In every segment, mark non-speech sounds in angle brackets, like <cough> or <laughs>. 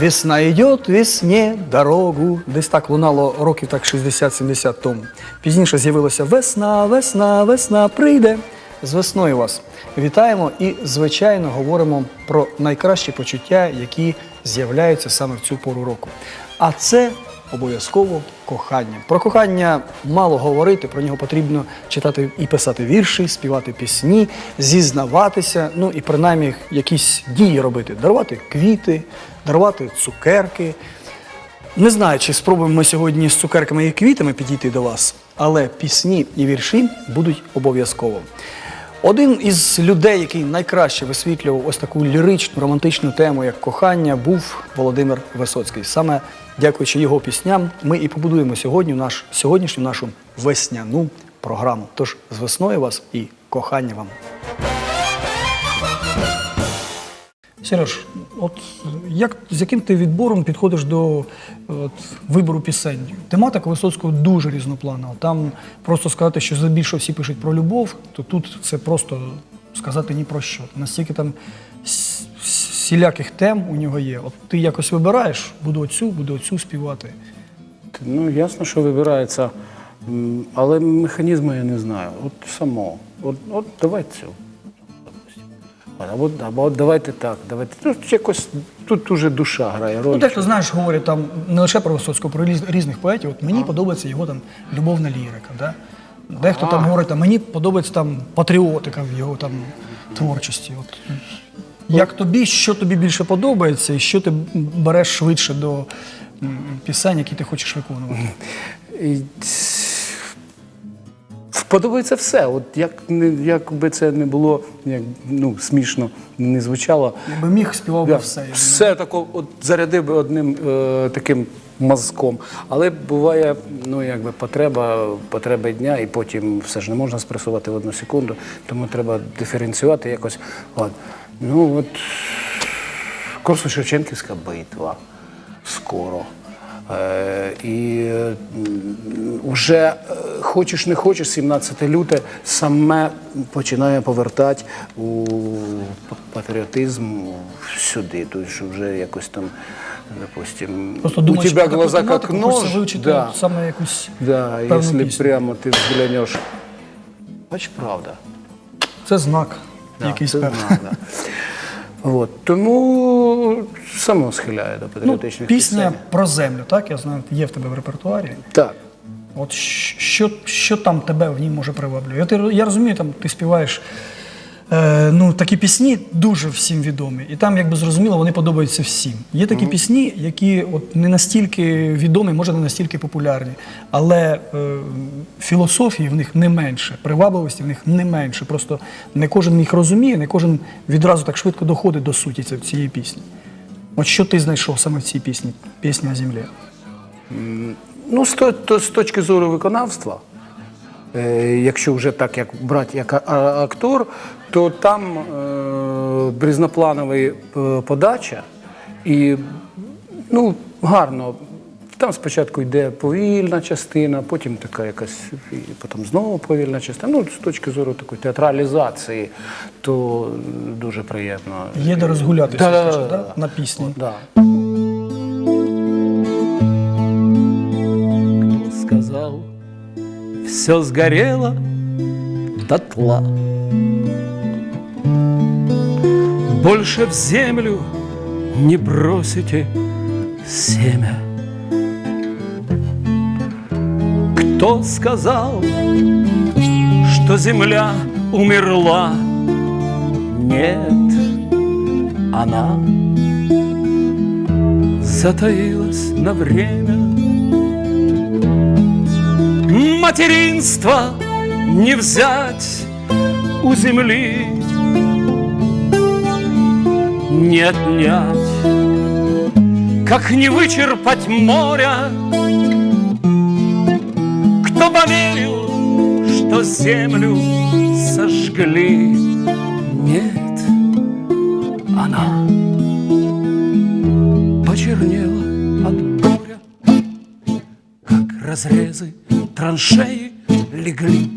Весна йде, весне дорогу. Десь так лунало років так 60-70 тому. Пізніше з'явилося весна, весна, весна прийде. З весною вас вітаємо і, звичайно, говоримо про найкращі почуття, які з'являються саме в цю пору року. А це обов'язково кохання. Про кохання мало говорити, про нього потрібно читати і писати вірші, співати пісні, зізнаватися, ну і принаймні якісь дії робити, дарувати квіти, дарувати цукерки. Не знаю, чи спробуємо ми сьогодні з цукерками і квітами підійти до вас, але пісні і вірші будуть обов'язково. Один із людей, який найкраще висвітлював ось таку ліричну, романтичну тему, як кохання, був Володимир Висоцький. Саме дякуючи його пісням, ми і побудуємо сьогодні наш, сьогоднішню нашу весняну програму. Тож з весною вас і кохання вам. Сереж, от як з яким ти відбором підходиш до от, вибору пісень? Тематика Висоцького дуже різнопланна. Там просто сказати, що здебільшого всі пишуть про любов, то тут це просто сказати ні про що. Настільки там всіляких тем у нього є. От ти якось вибираєш, буду оцю, буду оцю співати. Ну, ясно, що вибирається, але механізму я не знаю. От само. От, от давай цю. Або, або давайте так, давайте. Ну, якось тут уже душа грає роль. Ну, дехто, знаєш, говорять там не лише про Висоцького, про різних поетів. От мені подобається його там любовна лірика. Да? Дехто там говорить, там, мені подобається там патріотика в його там творчості. От. Як тобі, що тобі більше подобається, і що ти береш швидше до пісень, які ти хочеш виконувати? Подобається все. От як, як би це не було як, ну, смішно не звучало. Якби міг, співав би все. все тако, от зарядив би одним е, таким мазком. Але буває, ну якби потреба, потреби дня, і потім все ж не можна спресувати в одну секунду, тому треба диференціювати якось. От. Ну от Корсун-Шевченківська битва скоро. Е, і е, вже е, хочеш не хочеш, 17 люте саме починає повертати у патріотизм сюди. Тобто, що вже якось там, допустим, Просто у тебе глаза таку как нож. вивчити Да, от саме якусь да, певну якщо прямо ти взглянеш. Бач, правда. Це знак Да, якийсь це певний. знак, да. <laughs> От, тому само схиляє до Ну, пісня пісень. про землю, так? Я знаю, є в тебе в репертуарі. Так. От що, що там тебе в ній може приваблювати? Я, я розумію, там ти співаєш е, ну, такі пісні дуже всім відомі. І там, якби зрозуміло, вони подобаються всім. Є такі пісні, які от не настільки відомі, може, не настільки популярні, але е, філософії в них не менше, привабливості в них не менше. Просто не кожен їх розуміє, не кожен відразу так швидко доходить до суті ці- цієї пісні. От що ти знайшов саме в цій пісні, пісня землі? Ну, з, то- то- з точки зору виконавства, якщо вже так як брати як актор, то там е, різнопланова е, подача і ну, гарно. Там спочатку йде повільна частина, потім така якась, і потім знову повільна частина. Ну, з точки зору такої театралізації, то дуже приємно. Є де розгулятися Да, да, да? на пісні. Да. Кто сказал, все сгорело дотла. Больше в землю не бросите семя. Кто сказал, что земля умерла? Нет, она затаилась на время. Материнство не взять у земли, не отнять, как не вычерпать моря. Кто поверил, что землю сожгли? Нет, она почернела от горя, как разрезы траншеи легли,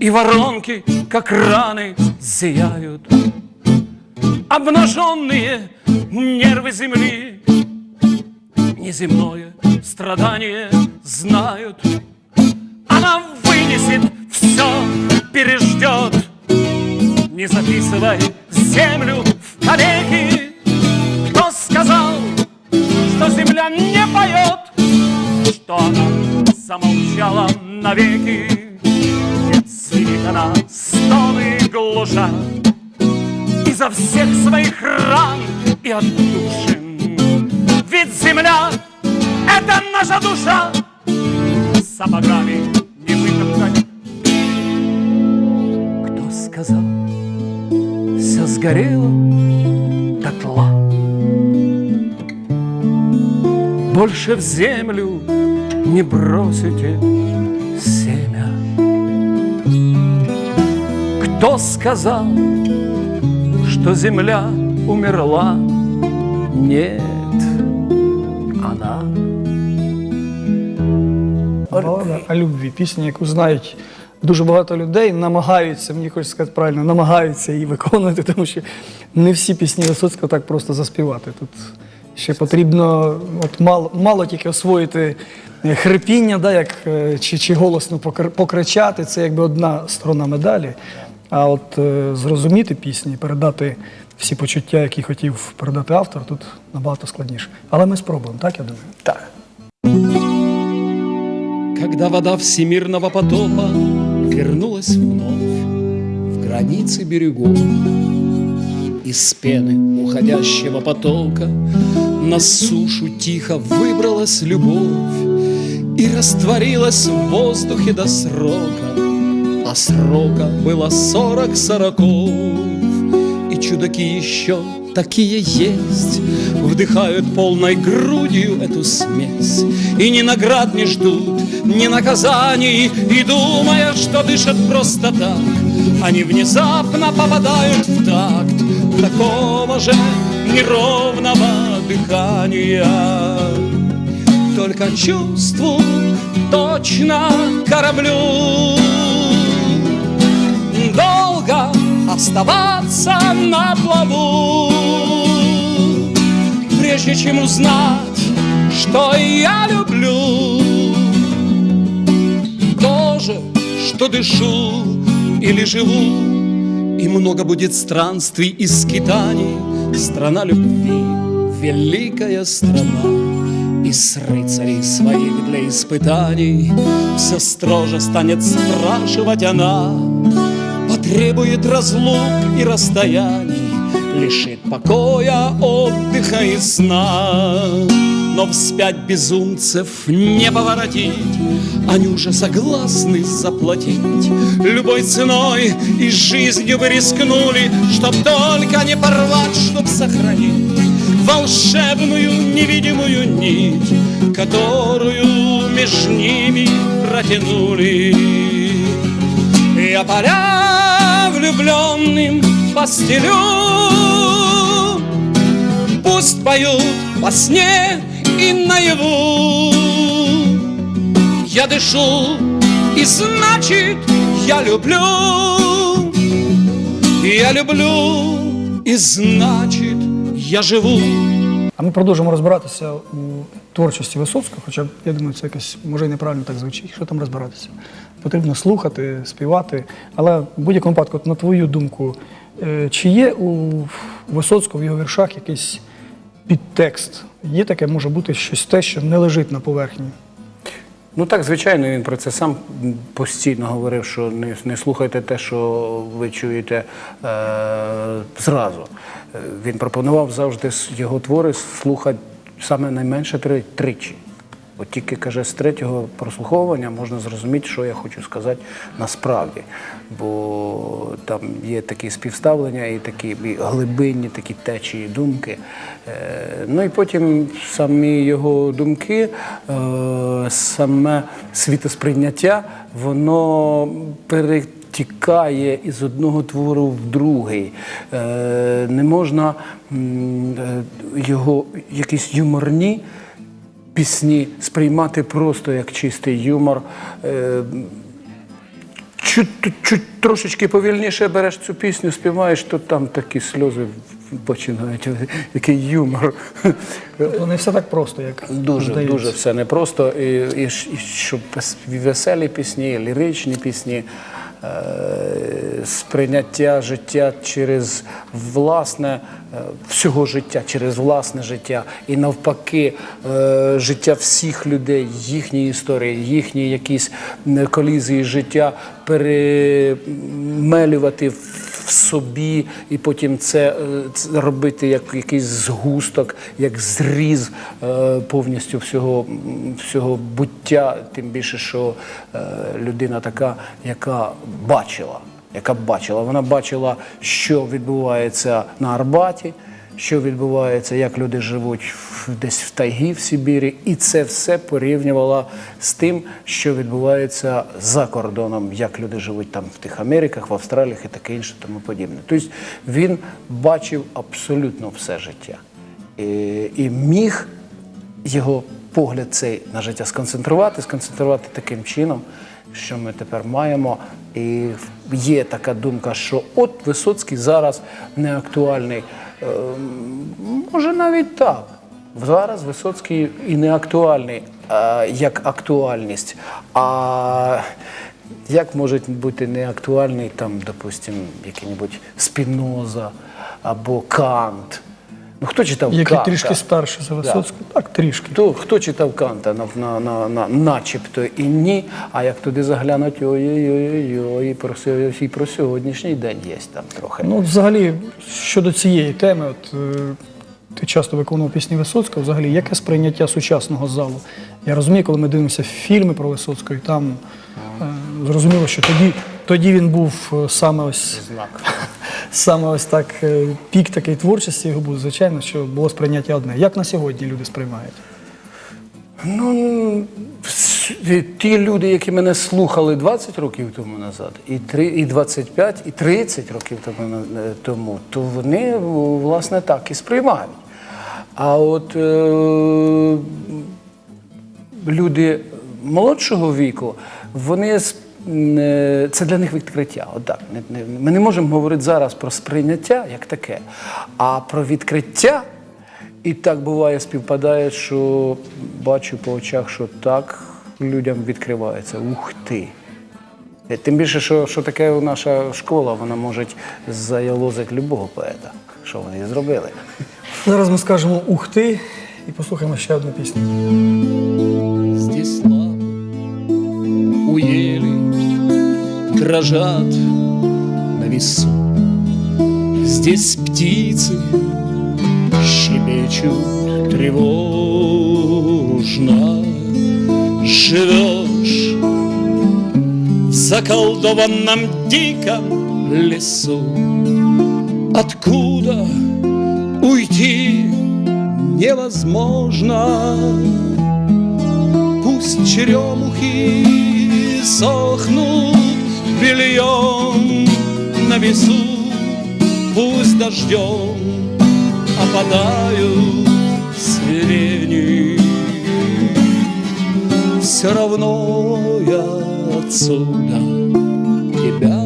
и воронки, как раны, зияют. Обнаженные нервы земли. Неземное страдание знают, Она вынесет все, переждет. Не записывай землю в калеки, Кто сказал, что земля не поет, Что она замолчала навеки, свирит она стоны глуша Изо всех своих ран и отдушин. Ведь земля — это наша душа, Сапогами не вытоптать. Кто сказал, все сгорело дотла? Больше в землю не бросите семя. Кто сказал, что земля умерла? Нет, она Балада о любві. Пісня, яку знають дуже багато людей, намагаються, мені хочеться сказати правильно, намагаються її виконувати, тому що не всі пісні Висоцького так просто заспівати. Тут ще потрібно от мало, мало тільки освоїти хрипіння, да, як, е, чи, чи голосно покр- покричати, це якби одна сторона медалі. А от е, зрозуміти пісні, передати всі почуття, які хотів передати автор, тут набагато складніше. Але ми спробуємо, так я думаю? Так. Когда вода всемирного потопа вернулась вновь в границы берегов, Из пены уходящего потока на сушу тихо выбралась любовь И растворилась в воздухе до срока, а срока было сорок сороков. И чудаки еще такие есть, Вдыхают полной грудью эту смесь, И ни наград не ждут, ни наказаний, И думая, что дышат просто так, Они внезапно попадают в такт Такого же неровного дыхания. Только чувству точно кораблю. Долго оставаться на плаву, прежде чем узнать, что я люблю, то же, что дышу или живу, и много будет странствий и скитаний. Страна любви, великая страна, и с рыцарей своих для испытаний Все строже станет спрашивать она. Потребует разлук и расстояний Лишит покоя, отдыха и сна. Но вспять безумцев не поворотить Они уже согласны заплатить. Любой ценой и жизнью бы рискнули Чтоб только не порвать, чтоб сохранить волшебную невидимую нить, которую между ними протянули. Я поля влюбленным постелю, пусть поют во сне и наяву. Я дышу, и значит я люблю. Я люблю, і значить, я живу. А ми продовжимо розбиратися у творчості Висоцького, хоча я думаю, це якось може і неправильно так звучить. Що там розбиратися? Потрібно слухати, співати. Але в будь-якому випадку, на твою думку, е, чи є у Висоцького в його віршах якийсь підтекст? Є таке, може бути щось те, що не лежить на поверхні? Ну так, звичайно, він про це сам постійно говорив, що не, не слухайте те, що ви чуєте е, зразу. Він пропонував завжди його твори слухати саме найменше три, тричі. От тільки каже, з третього прослуховування можна зрозуміти, що я хочу сказати насправді. Бо там є такі співставлення і такі глибинні такі течії думки. Е, ну і потім самі його думки, е, саме світосприйняття, воно перетікає із одного твору в другий. Е, не можна е, його якісь юморні пісні сприймати просто як чистий юмор. Е, чуть, чуть трошечки повільніше береш цю пісню, співаєш, то там такі сльози починають. Який юмор. Тобто не все так просто, як Дуже, здається. дуже все непросто. І, і, і щоб веселі пісні, ліричні пісні, сприйняття життя через власне, е, всього життя, через власне життя. І навпаки, е, життя всіх людей, їхні історії, їхні якісь колізії життя перемелювати в собі, і потім це, е, це робити як якийсь згусток, як зріз е, повністю всього, всього буття, тим більше, що е, людина така, яка бачила, яка бачила. Вона бачила, що відбувається на Арбаті. Що відбувається, як люди живуть десь в тайгі в Сибірі, і це все порівнювала з тим, що відбувається за кордоном, як люди живуть там в тих Америках, в Австраліях і таке інше, тому подібне. Тобто він бачив абсолютно все життя і, і міг його погляд цей на життя сконцентрувати, сконцентрувати таким чином, що ми тепер маємо. І є така думка, що от Висоцький зараз не актуальний. Ем, Може навіть так. Зараз Висоцький і не актуальний е, як актуальність. А як може бути не актуальний там, допустим, який-небудь Спіноза або Кант? Ну хто читав Який Канта? трішки старший за Висоцького. Так, трішки. Хто, хто читав Канта на, на, на, на, начебто і ні, а як туди заглянуть, ой-ой-ой, і про, і про сьогоднішній день є там трохи. Ну, взагалі, щодо цієї теми, от е, ти часто виконував пісні Висоцького, взагалі, яке сприйняття сучасного залу? Я розумію, коли ми дивимося фільми про Висоцького, і там е, зрозуміло, що тоді, тоді він був е, саме ось Знак. Саме ось так е, пік такий творчості його був, звичайно, що було сприйняття одне. Як на сьогодні люди сприймають? Ну, ті люди, які мене слухали 20 років тому назад, і, три, і 25, і 30 років тому, е, тому, то вони власне так і сприймають. А от е, люди молодшого віку, вони с- не- це для них відкриття. Не- не- Ми не можемо говорити зараз про сприйняття як таке, а про відкриття. І так буває, співпадає, що бачу по очах, що так людям відкривається. Ух ти! Е, Тим більше, що, що таке наша школа, вона може заялозити любого поета. Що вони зробили. Зараз ми скажемо ух ти і послухаємо ще одну пісню. Дрожат на весу. Здесь птицы щебечут тревожно. Живешь в заколдованном диком лесу. Откуда уйти невозможно? Пусть черемухи сохнут бельем на весу, Пусть дождем опадают сирени. Все равно я отсюда тебя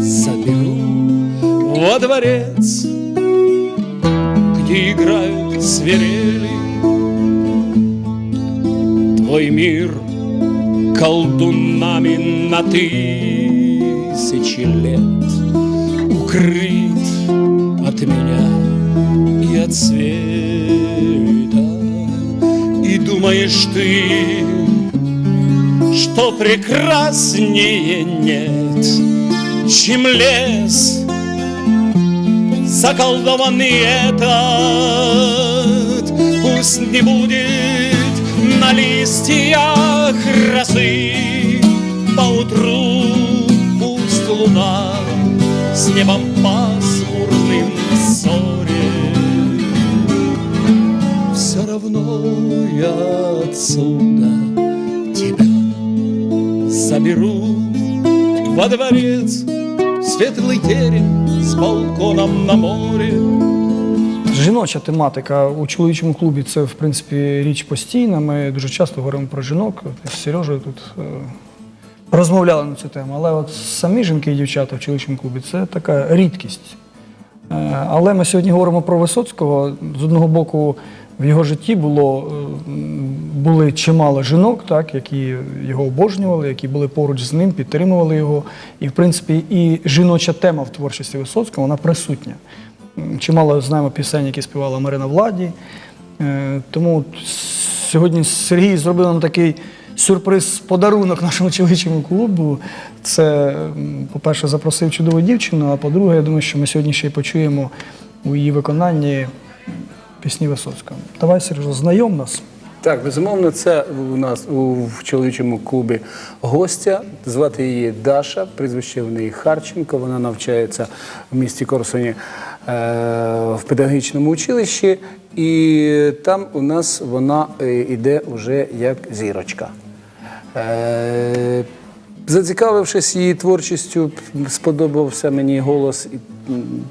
заберу во дворец, где играют свирели Твой мир колдунами на тысячи лет Укрыт от меня и от света. И думаешь ты, что прекраснее нет Чем лес заколдованный этот. Пусть не будет на листьях росы. Поутру пусть луна с небом пасмурным ссорит. Все равно я отсюда тебя заберу. Во дворец Светлый терем с балконом на море Жіноча тематика у чоловічому клубі це, в принципі, річ постійна. Ми дуже часто говоримо про жінок. З Сережею тут е, розмовляли на цю тему. Але от самі жінки і дівчата в чоловічому клубі це така рідкість. Е, Але ми сьогодні говоримо про Висоцького. З одного боку, в його житті було, е, були чимало жінок, так, які його обожнювали, які були поруч з ним, підтримували його. І, в принципі, і жіноча тема в творчості Висоцького вона присутня. Чимало знаємо пісень, які співала Марина Владі. Е, Тому сьогодні Сергій зробив нам такий сюрприз, подарунок нашому чоловічому клубу. Це, по-перше, запросив чудову дівчину, а по-друге, я думаю, що ми сьогодні ще й почуємо у її виконанні пісні Висоцького. Давай, Сережа, знайом нас. Так, безумовно, це у нас у, в чоловічому клубі гостя. Звати її Даша, прізвище в неї Харченко. Вона навчається в місті Корсуні в педагогічному училищі, і там у нас вона е, іде вже як зірочка. Е, Зацікавившись її творчістю, сподобався мені голос і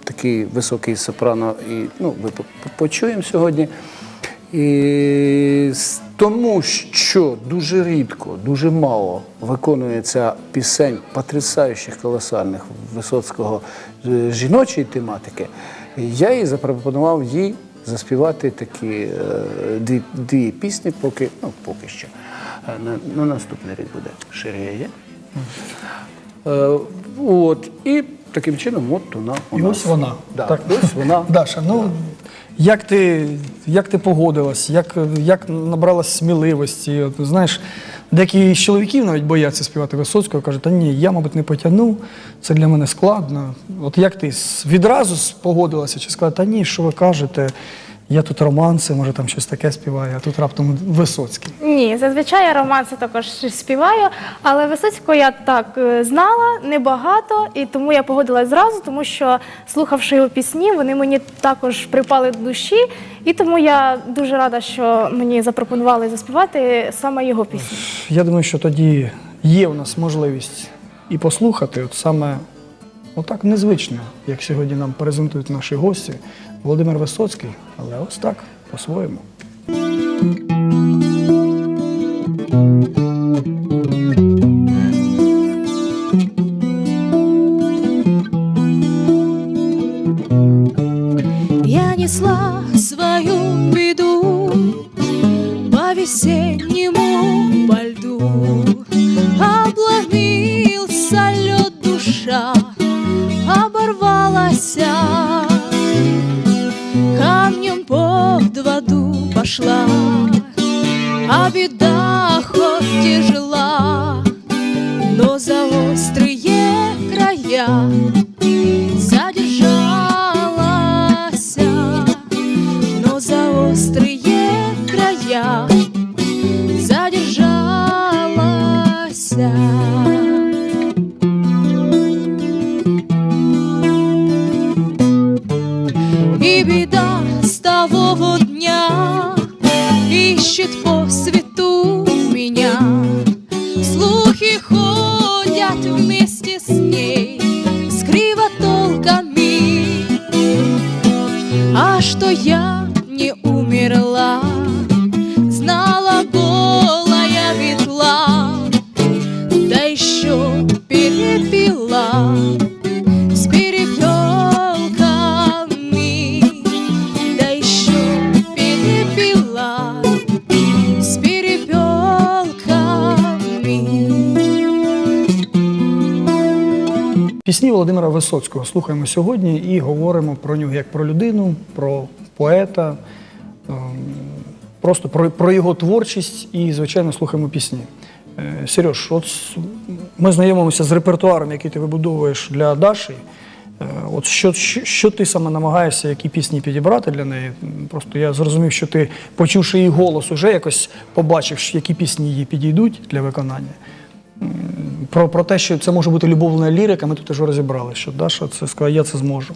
такий високий сопрано, і ну, по- почуємо сьогодні. І тому що дуже рідко, дуже мало виконується пісень потрясаючих, колосальних Висоцького е, жіночої тематики, я їй запропонував їй заспівати такі е, дві, дві пісні, поки, ну, поки що. Е, На, на наступний рік буде ширеє. Е, от, і таким чином, от вона у І ось вона. Да, Так. Ось вона. <laughs> Даша, ну як ти, як ти погодилась, як, як набралась сміливості? От, знаєш, деякі з чоловіків навіть бояться співати Висоцького, кажуть, та ні, я, мабуть, не потягну, це для мене складно. От як ти відразу погодилася чи сказала, та ні, що ви кажете, я тут романси, може там щось таке співаю, а тут раптом Висоцький. Ні, зазвичай я романси також співаю, але Висоцького я так е, знала небагато, і тому я погодилась зразу, тому що слухавши його пісні, вони мені також припали до душі, і тому я дуже рада, що мені запропонували заспівати саме його пісні. Я думаю, що тоді є у нас можливість і послухати, от саме отак незвично, як сьогодні нам презентують наші гості, Володимир Висоцький, але ось так, по-своєму. Я несла свою беду по весеннему по льду. Обломился лед душа, оборвалась, камнем под воду пошла, а беда хоть тяжела, но за острые края что я не умерла, Володимира Висоцького слухаємо сьогодні і говоримо про нього як про людину, про поета, ем, просто про, про його творчість і, звичайно, слухаємо пісні. Е, Сереж, от ми знайомимося з репертуаром, який ти вибудовуєш для Даші. Е, От що, що, що ти саме намагаєшся, які пісні підібрати для неї? Просто я зрозумів, що ти, почувши її голос, уже якось побачив, які пісні їй підійдуть для виконання. Про, про те, що це може бути любовна лірика, ми тут вже розібрали, що Даша це сказала, я це зможу.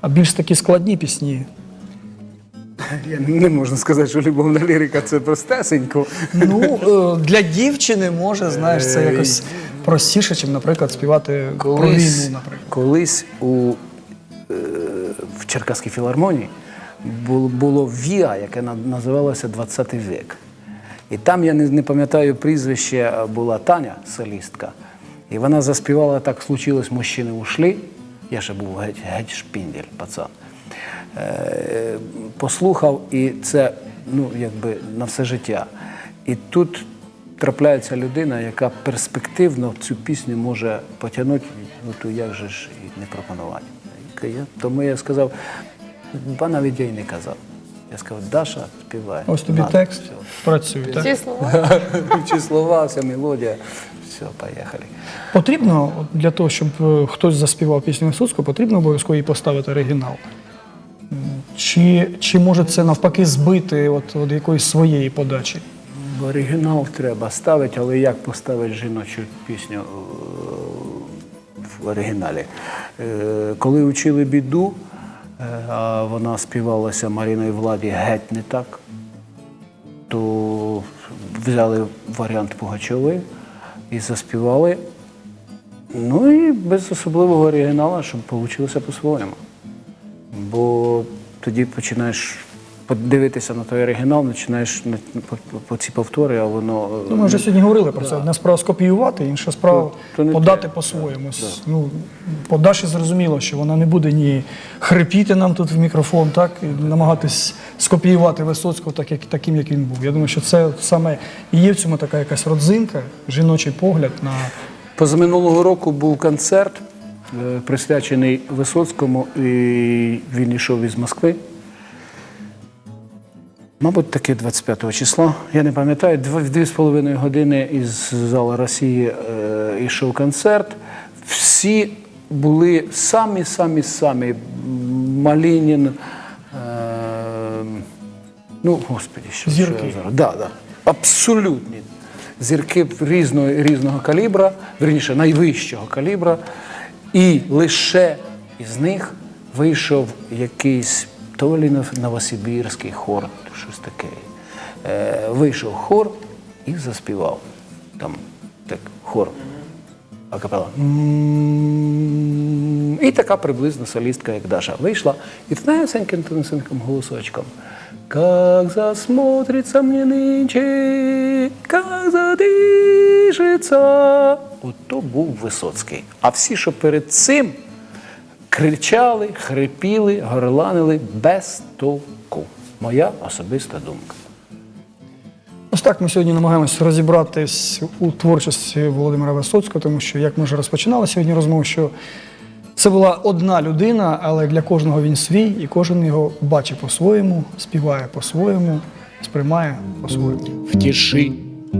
А більш такі складні пісні. Я не можна сказати, що любовна лірика це простесенько. Ну, е, для дівчини може, знаєш, це якось простіше, ніж, наприклад, співати про Колись, війну, наприклад. колись у, е, в Черкаській філармонії було, ВІА, яке називалося «20 век. І там я не пам'ятаю прізвище, була Таня, солістка. І вона заспівала так случилось, мужчини ушли. Я ще був геть, геть шпіндель, пацан. Е, послухав, і це ну, якби на все життя. І тут трапляється людина, яка перспективно цю пісню може потягнути, ну то як же ж і не пропонувати. Тому я сказав, ба навіть я й не казав. Я сказав, Даша співає. Ось тобі Надо, текст все. працює. Так? Ці слова. <laughs> Чи слова, вся мелодія. Все, поїхали. Потрібно для того, щоб е, хтось заспівав пісню Висоцького, потрібно обов'язково їй поставити оригінал. Чи, чи може це навпаки збити от, от якоїсь своєї подачі? Оригінал треба ставити, але як поставити жіночу пісню е, в оригіналі? Е, Коли учили біду, а вона співалася Маріною Владі геть не так, то взяли варіант Пугачової і заспівали. Ну і без особливого оригіналу, щоб вийшло по-своєму. Бо тоді починаєш подивитися на той оригінал, починаєш на- по, по ці повтори, а воно. е, Ну, ми вже сьогодні говорили про це. Одна справа скопіювати, інша справа То- то подати по-своєму. Ну, по Даші зрозуміло, що вона не буде ні хрипіти нам тут в мікрофон, так, і намагатись скопіювати Висоцького так, як, таким, як він був. Я думаю, що це саме і є в цьому така якась родзинка, жіночий погляд на Позаминулого року був концерт, е, присвячений Висоцькому, і він йшов із Москви. Мабуть, таки 25 числа. Я не пам'ятаю, в дві з половиною години із зали Росії е, йшов концерт. Всі були самі, самі, самі. Малінін. Е, ну, господи, що Що я зараз? Да, да. Абсолютні. Зірки різного, різного калібра, верніше, найвищого калібра. І лише із них вийшов якийсь то Нов- новосибірський хор, щось таке. Е, вийшов хор і заспівав. Там так, хор. Акапела. М, І така приблизно солістка, як Даша, вийшла і тонесеньким тонесеньким голосочком. Как засмотрится мне нынче, как задишиться. Ото був Висоцький. А всі, що перед цим кричали, хрипіли, горланили без толку. Моя особиста думка. Ось так ми сьогодні намагаємося розібратись у творчості Володимира Висоцького, тому що, як ми вже розпочинали сьогодні розмову, що це була одна людина, але для кожного він свій, і кожен його бачить по-своєму, співає по-своєму, сприймає по-своєму. В тиши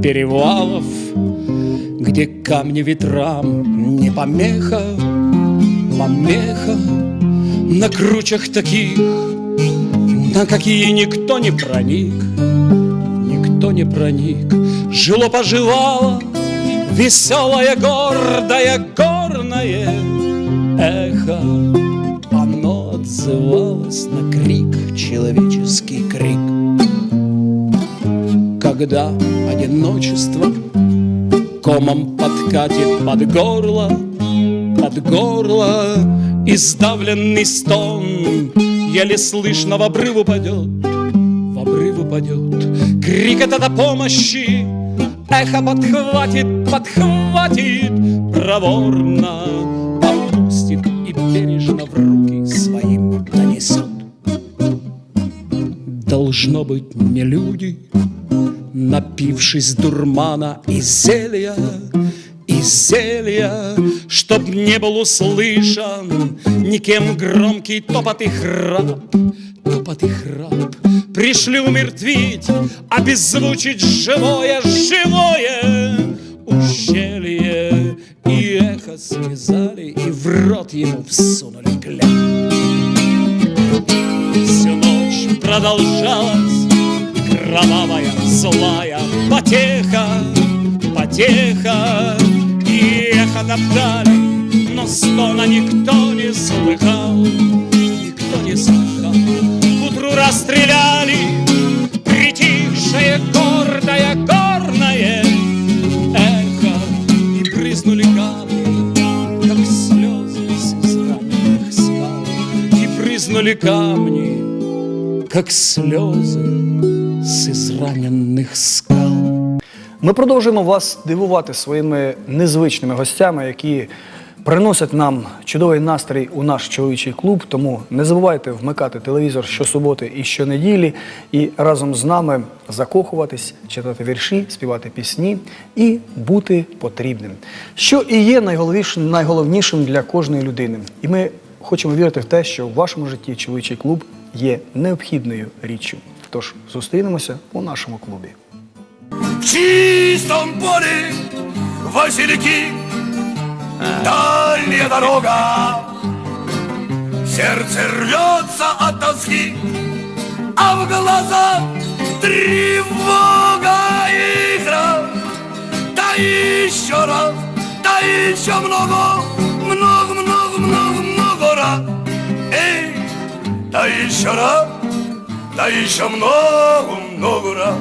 перевалов, где камни ветрам не помеха, помеха на кручах таких, на какие никто не проник, никто не проник. Жило-поживало веселое, гордое, горное эхо. Оно отзывалось на крик, человеческий крик когда одиночество комом подкатит под горло, под горло и сдавленный стон еле слышно в обрыв упадет, в обрыв упадет. Крик этот о помощи, эхо подхватит, подхватит проворно, опустит и бережно в руки своим донесет. Должно быть не люди, Напившись дурмана и зелья, и зелья, Чтоб не был услышан никем громкий топот и храп, топот и храп. Пришли умертвить, обезвучить живое, живое ущелье. И эхо связали, и в рот ему всунули кляп. Всю ночь продолжалась кровавая, злая потеха, потеха. И эхо топтали, но стона никто не слыхал, никто не слыхал. К утру расстреляли притихшее, гордое, горное эхо и брызнули камни, как слезы с израненных скал, и брызнули камни, как слезы с израненных скал. Ми продовжуємо вас дивувати своїми незвичними гостями, які приносять нам чудовий настрій у наш чоловічий клуб. Тому не забувайте вмикати телевізор щосуботи і щонеділі і разом з нами закохуватись, читати вірші, співати пісні і бути потрібним. Що і є найголовнішим, найголовнішим для кожної людини. І ми хочемо вірити в те, що в вашому житті чоловічий клуб є необхідною річчю. Тож зустрінемося у нашому клубі. Чистом поле Василики Дальняя дорога. Сердце рвется от тоски А в глазах тревога и крах Да еще раз, да еще много Много, много, много, много раз. Эй, да еще раз, да еще много, много раз